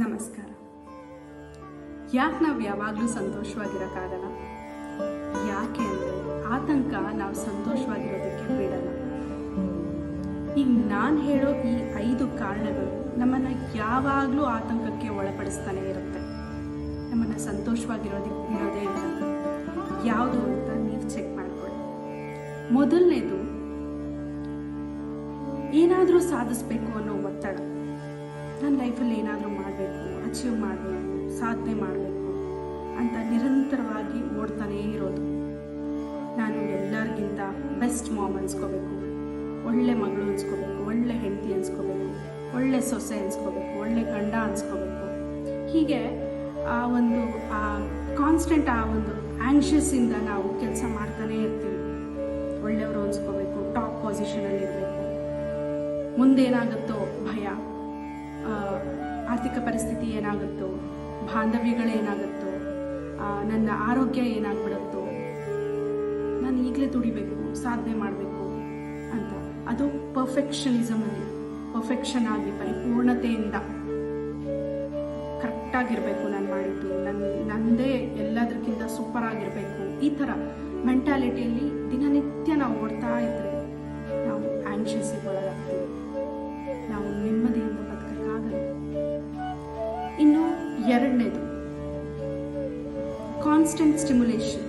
ನಮಸ್ಕಾರ. ಯಾಕೆ ನಾವು ಯಾವಾಗಲೂ ಸಂತೋಷವಾಗಿರೋಕ್ಕಾಗಲ್ಲ? ಯಾಕೆ ಅಂದರೆ ಆತಂಕ ನಾವು ಸಂತೋಷವಾಗಿರೋದಕ್ಕೆ ಬಿಡಲ್ಲ. ಈಗ ನಾನು ಹೇಳೋ ಈ ಐದು ಕಾರಣಗಳು ನಮ್ಮನ್ನು ಯಾವಾಗಲೂ ಆತಂಕಕ್ಕೆ ಒಳಪಡಿಸ್ತಾನೆ ಇರುತ್ತೆ. ನಮ್ಮನ್ನು ಸಂತೋಷವಾಗಿರೋದಕ್ಕೆ ಬಿಡೋದೇ ಇಲ್ಲ. ಯಾವುದು ಅಂತ ನೀವು ಚೆಕ್ ಮಾಡ್ಕೊಳ್ಳಿ. ಮೊದಲನೇದು ಏನಾದರೂ ಸಾಧಿಸ್ಬೇಕು ಅನ್ನೋ ಒತ್ತಡ. ನನ್ನ ಲೈಫಲ್ಲಿ ಏನಾದರೂ ಮಾಡಬೇಕು ಅಚೀವ್ ಮಾಡಬೇಕು, ಸಾಧನೆ ಮಾಡಬೇಕು ಅಂತ ನಿರಂತರವಾಗಿ ಓಡ್ತಾನೇ ಇರೋದು. ನಾನು ಎಲ್ಲರಿಗಿಂತ ಬೆಸ್ಟ್ ಮಾಮ್ ಅನ್ಸ್ಕೋಬೇಕು. ಒಳ್ಳೆ ಮಗಳು ಅನ್ಸ್ಕೋಬೇಕು, ಒಳ್ಳೆ ಹೆಂಡತಿ ಅನ್ಸ್ಕೋಬೇಕು, ಒಳ್ಳೆ ಸೊಸೆ ಅನ್ಸ್ಕೋಬೇಕು, ಒಳ್ಳೆ ಗಂಡ ಅನ್ಸ್ಕೋಬೇಕು. ಹೀಗೆ ಆ ಒಂದು, ಆ ಕಾನ್ಸ್ಟೆಂಟ್ ಆ ಒಂದು ಆ್ಯಂಕ್ಷಿಯಸ್ಸಿಂದ ನಾವು ಕೆಲಸ ಮಾಡ್ತಾನೇ ಇರ್ತೀವಿ. ಒಳ್ಳೆಯವರು ಅನ್ಸ್ಕೋಬೇಕು ಟಾಪ್ ಪೊಸಿಷನಲ್ಲಿ ಇರಬೇಕು ಮುಂದೇನಾಗುತ್ತೋ ಭಯ. ಆರ್ಥಿಕ ಪರಿಸ್ಥಿತಿ ಏನಾಗುತ್ತೋ ಬಾಂಧವ್ಯಗಳೇನಾಗುತ್ತೋ ನನ್ನ ಆರೋಗ್ಯ ಏನಾಗ್ಬಿಡುತ್ತೋ, ನಾನು ಈಗಲೇ ದುಡಿಬೇಕು, ಸಾಧನೆ ಮಾಡಬೇಕು ಅಂತ. ಅದು ಪರ್ಫೆಕ್ಷನಿಸಮಲ್ಲಿ ಪರ್ಫೆಕ್ಷನ್ ಆಗಿ, ಪರಿಪೂರ್ಣತೆಯಿಂದ ಕರೆಕ್ಟಾಗಿರಬೇಕು ನಾನು ಮಾಡಿದ್ದು. ನನ್ನ ನನ್ನದೇ ಎಲ್ಲದಕ್ಕಿಂತ ಸೂಪರ್ ಆಗಿರಬೇಕು. ಈ ಥರ ಮೆಂಟಾಲಿಟಿಯಲ್ಲಿ ದಿನನಿತ್ಯ ನಾವು ಓಡ್ತಾ ಇದ್ರೆ ನಾವು ಆ್ಯಂಕ್ಷಿಯಸ್ಸಿಗೆ ಒಳಗಾಗ್ತೀವಿ. ಕಾನ್ಸ್ಟೆಂಟ್ ಸ್ಟಿಮ್ಯುಲೇಷನ್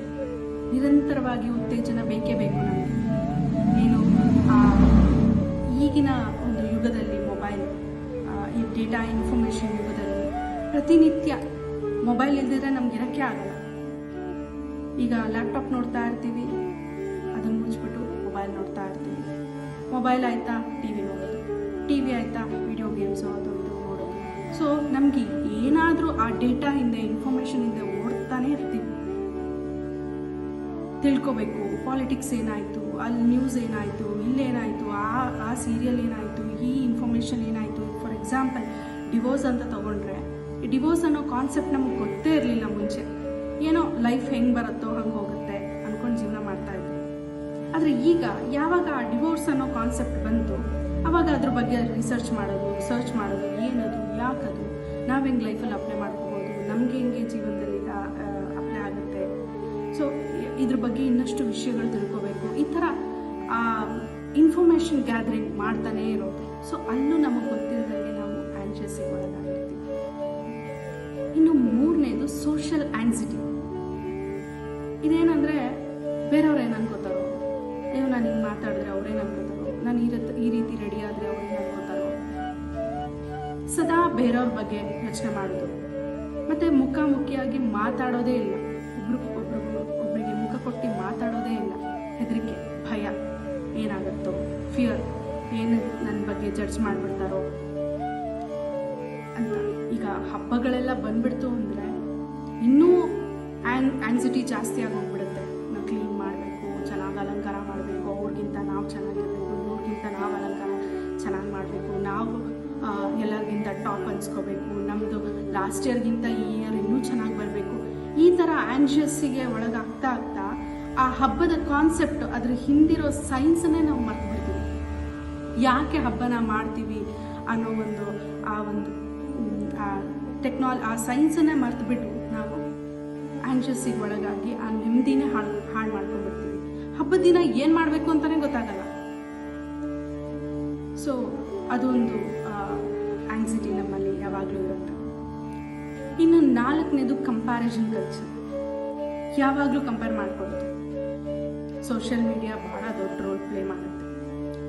ನಿರಂತರವಾಗಿ ಉತ್ತೇಜನ ಬೇಕೇ ಬೇಕು ನಮಗೆ. ಏನು ಈಗಿನ ಒಂದು ಯುಗದಲ್ಲಿ ಮೊಬೈಲ್ ಈ ಡೇಟಾ ಇನ್ಫಾರ್ಮೇಷನ್ ಯುಗದಲ್ಲಿ ಪ್ರತಿನಿತ್ಯ ಮೊಬೈಲ್ ಇಲ್ದಿದ್ರೆ ನಮ್ಗೆ ಇರೋಕ್ಕೆ ಆಗಲ್ಲ. ಈಗ ಲ್ಯಾಪ್ಟಾಪ್ ನೋಡ್ತಾ ಇರ್ತೀವಿ, ಅದನ್ನು ಮುಚ್ಚಿಬಿಟ್ಟು ಮೊಬೈಲ್ ನೋಡ್ತಾ ಇರ್ತೀವಿ. ಮೊಬೈಲ್ ಆಯಿತಾ? ಟಿ ವಿ ನೋಡೋದು ಟಿ ವಿ ಆಯಿತಾ? ವಿಡಿಯೋ ಗೇಮ್ಸು ಅದು ನೋಡೋದು ಸೊ ನಮಗೆ ಏನಾದರೂ ಆ ಡೇಟಾ ಹಿಂದೆ ಇನ್ಫಾರ್ಮೇಷನ್ ಹಿಂದೆ ಓಡ್ತಾನೆ ಇರ್ತೀವಿ. ತಿಳ್ಕೊಬೇಕು. ಪಾಲಿಟಿಕ್ಸ್ ಏನಾಯಿತು, ಅಲ್ಲಿ ನ್ಯೂಸ್ ಏನಾಯಿತು ಇಲ್ಲೇನಾಯಿತು ಆ ಆ ಸೀರಿಯಲ್ ಏನಾಯಿತು, ಈ ಇನ್ಫಾರ್ಮೇಷನ್ ಏನಾಯಿತು. ಫಾರ್ ಎಕ್ಸಾಂಪಲ್ ಡಿವೋರ್ಸ್ ಅಂತ ತಗೊಂಡ್ರೆ ಡಿವೋರ್ಸ್ ಅನ್ನೋ ಕಾನ್ಸೆಪ್ಟ್ ನಮಗೆ ಗೊತ್ತೇ ಇರಲಿಲ್ಲ ಮುಂಚೆ. ಏನೋ ಲೈಫ್ ಹೆಂಗೆ ಬರುತ್ತೋ ಹಂಗೆ ಹೋಗುತ್ತೆ ಅಂದ್ಕೊಂಡು ಜೀವನ ಮಾಡ್ತಾ ಇದ್ವಿ. ಆದರೆ ಈಗ ಯಾವಾಗ ಆ ಡಿವೋರ್ಸ್ ಅನ್ನೋ ಕಾನ್ಸೆಪ್ಟ್ ಬಂತು, ಅವಾಗ ಅದ್ರ ಬಗ್ಗೆ ರಿಸರ್ಚ್ ಮಾಡೋದು ಸರ್ಚ್ ಮಾಡೋದು, ಏನದು, ಯಾಕದು, ನಾವು ಹೆಂಗೆ ಲೈಫಲ್ಲಿ ಅಪ್ಲೈ ಮಾಡ್ಕೋಬೋದು, ನಮಗೆ ಹೆಂಗೆ ಜೀವನದಲ್ಲಿ ಇದ್ರ ಬಗ್ಗೆ ಇನ್ನಷ್ಟು ವಿಷಯಗಳು ತಿಳ್ಕೋಬೇಕು. ಈ ಥರ ಇನ್ಫಾರ್ಮೇಷನ್ ಗ್ಯಾದರಿಂಗ್ ಮಾಡ್ತಾನೇ ಇರೋದು. ಸೊ ಅಲ್ಲೂ ನಮಗೆ ಗೊತ್ತಿಲ್ಲದಂಗೆ ನಾವು ಆ್ಯಂಕ್ಷಿಯಸ್ಸಿಗೆ ಒಳಗಾಗಿರ್ತೀವಿ ಇನ್ನು ಮೂರನೇದು ಸೋಷಿಯಲ್ ಆ್ಯನ್ಸಿಟಿ ಇದೇನಂದರೆ, ಬೇರೆಯವ್ರು ಏನು ಅನ್ಕೋತಾರೋ ಅಯ್ಯೋ, ನಾನು ಹಿಂಗೆ ಮಾತಾಡಿದ್ರೆ ಅವ್ರೇನು ಅನ್ಕೋತಾರೋ ನಾನು ಈ ರೀತಿ ಈ ರೀತಿ ರೆಡಿ ಆದರೆ ಅವ್ರೇನು ಅನ್ಕೋತಾರೋ ಸದಾ ಬೇರೆಯವ್ರ ಬಗ್ಗೆ ಯೋಚನೆ ಮಾಡೋದು. ಮತ್ತು ಮುಖಾಮುಖಿಯಾಗಿ ಮಾತಾಡೋದೇ ಇಲ್ಲ. ಒಬ್ರು ಬಗ್ಗೆ ಮಾಡಿಬಿಡ್ತಾರೋ? ಅಂತ. ಈಗ ಹಬ್ಬಗಳೆಲ್ಲ ಬಂದ್ಬಿಡ್ತು ಅಂದರೆ ಇನ್ನೂ ಆ್ಯನ್ ಆ್ಯನ್ಸಿಟಿ ಜಾಸ್ತಿ ಆಗೋಗ್ಬಿಡುತ್ತೆ. ನಾವು ಕ್ಲೀನ್ ಮಾಡಬೇಕು, ಚೆನ್ನಾಗಿ ಅಲಂಕಾರ ಮಾಡಬೇಕು, ಅವ್ರಿಗಿಂತ ನಾವು ಚೆನ್ನಾಗಿರಬೇಕು, ಇವ್ರಿಗಿಂತ ನಾವು ಅಲಂಕಾರ ಚೆನ್ನಾಗಿ ಮಾಡಬೇಕು. ನಾವು ಎಲ್ಲರಿಗಿಂತ ಟಾಪ್ ಅನ್ಸ್ಕೋಬೇಕು ನಮ್ಮದು ಲಾಸ್ಟ್ ಇಯರ್ಗಿಂತ ಈ ಇಯರ್ ಇನ್ನೂ ಚೆನ್ನಾಗಿ ಬರಬೇಕು. ಈ ಥರ ಆ್ಯನ್ಷಿಯಸ್ಸಿಗೆ ಒಳಗಾಗ್ತಾ ಆಗ್ತಾ ಆ ಹಬ್ಬದ ಕಾನ್ಸೆಪ್ಟ್ ಅದ್ರ ಹಿಂದಿರೋ ಸೈನ್ಸನ್ನೇ ನಾವು ಮರ್ತು ಯಾಕೆ ಹಬ್ಬನ ಮಾಡ್ತೀವಿ ಅನ್ನೋ ಒಂದು ಆ ಒಂದು, ಆ ಟೆಕ್ನಾಲ್ ಆ ಸೈನ್ಸನ್ನೇ ಮರೆತುಬಿಟ್ಟು ನಾವು ಆ್ಯಂಕ್ಷಸ್ಸಿಗೆ ಒಳಗಾಗಿ ಆ ನೆಮ್ಮದಿನೇ ಹಾಳು ಹಾಳು ಮಾಡ್ಕೊಂಡ್ಬಿಡ್ತೀವಿ. ಹಬ್ಬದ ದಿನ ಏನು ಮಾಡಬೇಕು ಅಂತಲೇ ಗೊತ್ತಾಗಲ್ಲ. ಸೊ ಅದೊಂದು ಆ್ಯಂಗ್ಸಿಟಿ ನಮ್ಮಲ್ಲಿ ಯಾವಾಗಲೂ ಇರುತ್ತೆ. ಇನ್ನು ನಾಲ್ಕನೇದು ಕಂಪ್ಯಾರಿಸನ್ ಕಲ್ಚರ್ ಯಾವಾಗಲೂ ಕಂಪೇರ್ ಮಾಡ್ಕೊಳ್ಳೋದು ಸೋಷಿಯಲ್ ಮೀಡಿಯಾ ಭಾಳ ದೊಡ್ಡ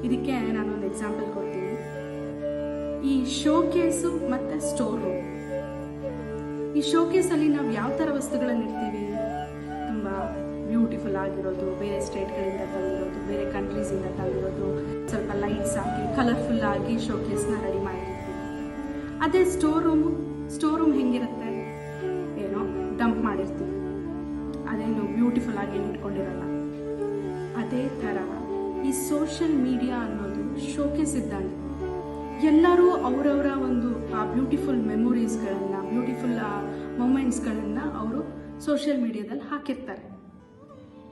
ಇದಕ್ಕೆ ನಾನು ಒಂದು ಎಕ್ಸಾಂಪಲ್ ಕೊಡ್ತೀನಿ. ಈ ಶೋ ಕೇಸು ಮತ್ತು ಸ್ಟೋರ್ ರೂಮ್ ಈ ಶೋಕೇಸಲ್ಲಿ ನಾವು ಯಾವ ಥರ ವಸ್ತುಗಳನ್ನು ಇರ್ತೀವಿ ತುಂಬ ಬ್ಯೂಟಿಫುಲ್ ಆಗಿರೋದು, ಬೇರೆ ಸ್ಟೇಟ್ಗಳಿಂದ ತಂದಿರೋದು, ಬೇರೆ ಕಂಟ್ರೀಸಿಂದ ತಂದಿರೋದು, ಸ್ವಲ್ಪ ಲೈಟ್ಸ್ ಹಾಕಿ ಕಲರ್ಫುಲ್ ಆಗಿ ಶೋಕೇಸ್ನ ರೆಡಿ ಮಾಡಿರ್ತೀವಿ. ಅದೇ ಸ್ಟೋರ್ ರೂಮು ಸ್ಟೋರ್ ರೂಮ್ ಹೆಂಗಿರುತ್ತೆ? ಏನೋ ಡಂಪ್ ಮಾಡಿರ್ತೀವಿ. ಅದೇನು ಬ್ಯೂಟಿಫುಲ್ ಆಗಿ ಇಟ್ಕೊಂಡಿರಲ್ಲ. ಅದೇ ಥರ ಈ ಸೋಷಿಯಲ್ ಮೀಡಿಯಾ ಅನ್ನೋದು ಶೋಕೇಸ್ ಎಲ್ಲರೂ ಅವರವರ ಒಂದು, ಆ ಬ್ಯೂಟಿಫುಲ್ ಮೆಮೊರೀಸ್ಗಳನ್ನು ಬ್ಯೂಟಿಫುಲ್ ಮೂಮೆಂಟ್ಸ್ಗಳನ್ನು ಅವರು ಸೋಷಿಯಲ್ ಮೀಡಿಯಾದಲ್ಲಿ ಹಾಕಿರ್ತಾರೆ.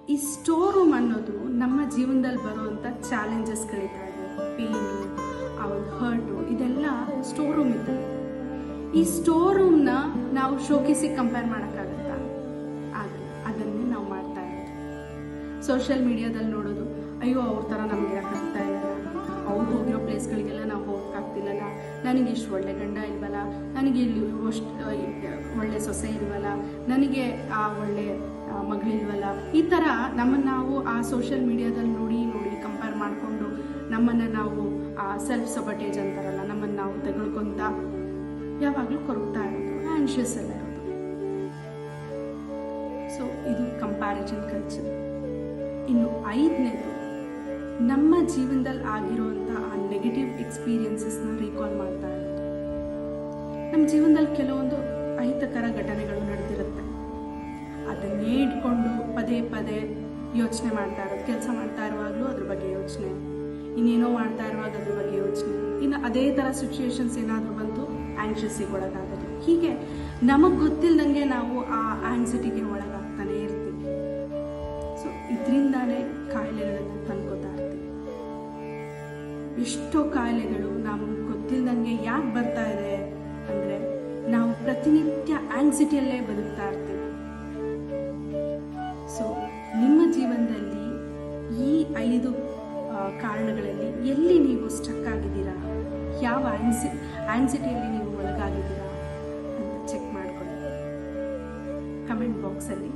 ಈ ಸ್ಟೋರ್ ರೂಮ್ ಅನ್ನೋದು ನಮ್ಮ ಜೀವನದಲ್ಲಿ ಬರುವಂಥ ಚಾಲೆಂಜಸ್ಗಳಿದ್ದಾವೆ ಪೇನು ಆ ಒಂದು ಹರ್ಟು ಇದೆಲ್ಲ ಸ್ಟೋರ್ ರೂಮ್ ಇದ್ದಾವೆ ಈ ಸ್ಟೋರ್ ರೂಮ್ನ ನಾವು ಶೋಕಿಸಿ ಕಂಪೇರ್ ಮಾಡೋಕ್ಕಾಗತ್ತಾ? ಆಗಲ್ಲ ಅದನ್ನೇ ನಾವು ಮಾಡ್ತಾ ಇರೋದು. ಸೋಷಿಯಲ್ ಮೀಡಿಯಾದಲ್ಲಿ ನೋಡೋದು ಅಯ್ಯೋ, ಅವ್ರ ಥರ ನಮ್ಗೆ ಇರೋಕ್ಕಾಗ್ತಾ ಇಲ್ಲಲ್ಲ ಅವ್ರು ಹೋಗಿರೋ ಪ್ಲೇಸ್ಗಳಿಗೆಲ್ಲ ನಾವು ಹೋಗೋಕ್ಕಾಗ್ತಿಲ್ಲಲ್ಲ ನನಗೆ ಇಷ್ಟು ಒಳ್ಳೆ ಗಂಡ ಇಲ್ವಲ್ಲ? ನನಗೆ ಇಲ್ಲಿ ಅಷ್ಟು ಒಳ್ಳೆ ಸೊಸೆ ಇಲ್ವಲ್ಲ? ನನಗೆ ಆ ಒಳ್ಳೆ ಮಗಳಿಲ್ವಲ್ಲ ಈ ಥರ ನಮ್ಮನ್ನು ನಾವು ಆ ಸೋಷಿಯಲ್ ಮೀಡಿಯಾದಲ್ಲಿ ನೋಡಿ ನೋಡಿ ಕಂಪೇರ್ ಮಾಡಿಕೊಂಡು ನಮ್ಮನ್ನು ನಾವು, ಆ ಸೆಲ್ಫ್ ಸಬಟೇಜ್ ಅಂತಾರಲ್ಲ ನಮ್ಮನ್ನು ನಾವು ತೆಗೆದುಕೊಂತ ಯಾವಾಗಲೂ ಕೊರಗ್ತಾ ಇರೋದು ಆ್ಯನ್ಷಿಯಸ್ ಎಲ್ಲ ಇರೋದು. ಸೊ ಇದು ಕಂಪ್ಯಾರಿಸನ್ ಕಲ್ಚರ್ ಇನ್ನು ಐದನೇದು ನಮ್ಮ ಜೀವನದಲ್ಲಿ ಆಗಿರುವಂಥ ಆ ನೆಗೆಟಿವ್ ಎಕ್ಸ್ಪೀರಿಯನ್ಸಸ್ನ ರೀಕಾಲ್ ಮಾಡ್ತಾ ಇರೋದು. ನಮ್ಮ ಜೀವನದಲ್ಲಿ ಕೆಲವೊಂದು ಅಹಿತಕರ ಘಟನೆಗಳು ನಡೆದಿರುತ್ತೆ. ಅದನ್ನೇ ಇಟ್ಕೊಂಡು ಪದೇ ಪದೇ ಯೋಚನೆ ಮಾಡ್ತಾ ಇರೋದು. ಕೆಲಸ ಮಾಡ್ತಾ ಇರುವಾಗಲೂ ಅದ್ರ ಬಗ್ಗೆ ಯೋಚನೆ. ಇನ್ನೇನೋ ಮಾಡ್ತಾ ಇರುವಾಗ ಅದ್ರ ಬಗ್ಗೆ ಯೋಚನೆ. ಇನ್ನು ಅದೇ ಥರ ಸಿಚುವೇಶನ್ಸ್ ಏನಾದರೂ ಬಂತು ಆ್ಯಂಕ್ಷಿಯಸ್ಸಿಗೆ ಒಳಗಾಗೋದು. ಹೀಗೆ ನಮಗೆ ಗೊತ್ತಿಲ್ಲದಂಗೆ ನಾವು ಆ ಆ್ಯನ್ಸಿಟಿಗೆ ಒಳಗಾಗ್ತಾನೆ ಇರ್ತೀವಿ. ಸೊ ಇದರಿಂದಾನೇ ಕಾಯಿಲೆಗಳನ್ನು ಇರ್ತೀವಿ ಎಷ್ಟೋ ಕಾಯಿಲೆಗಳು ನಾವು ಗೊತ್ತಿಲ್ಲದಂಗೆ ಯಾಕೆ ಬರ್ತಾ ಇದೆ ಅಂದರೆ ನಾವು ಪ್ರತಿನಿತ್ಯ ಆಂಗ್ಸಿಟಿಯಲ್ಲೇ ಬದುಕ್ತಾ ಇರ್ತೀವಿ. ಸೊ ನಿಮ್ಮ ಜೀವನದಲ್ಲಿ ಈ ಐದು ಕಾರಣಗಳಲ್ಲಿ ಎಲ್ಲಿ ನೀವು ಸ್ಟಕ್ ಆಗಿದ್ದೀರಾ? ಯಾವ ಆಂಗ್ಸಿ ಆಂಗ್ಸಿಟಿಯಲ್ಲಿ ನೀವು ಒಳಗಾಗಿದ್ದೀರಾ? ಅಂತ ಚೆಕ್ ಮಾಡ್ಕೊಳ್ಳಿ. ಕಮೆಂಟ್ ಬಾಕ್ಸಲ್ಲಿ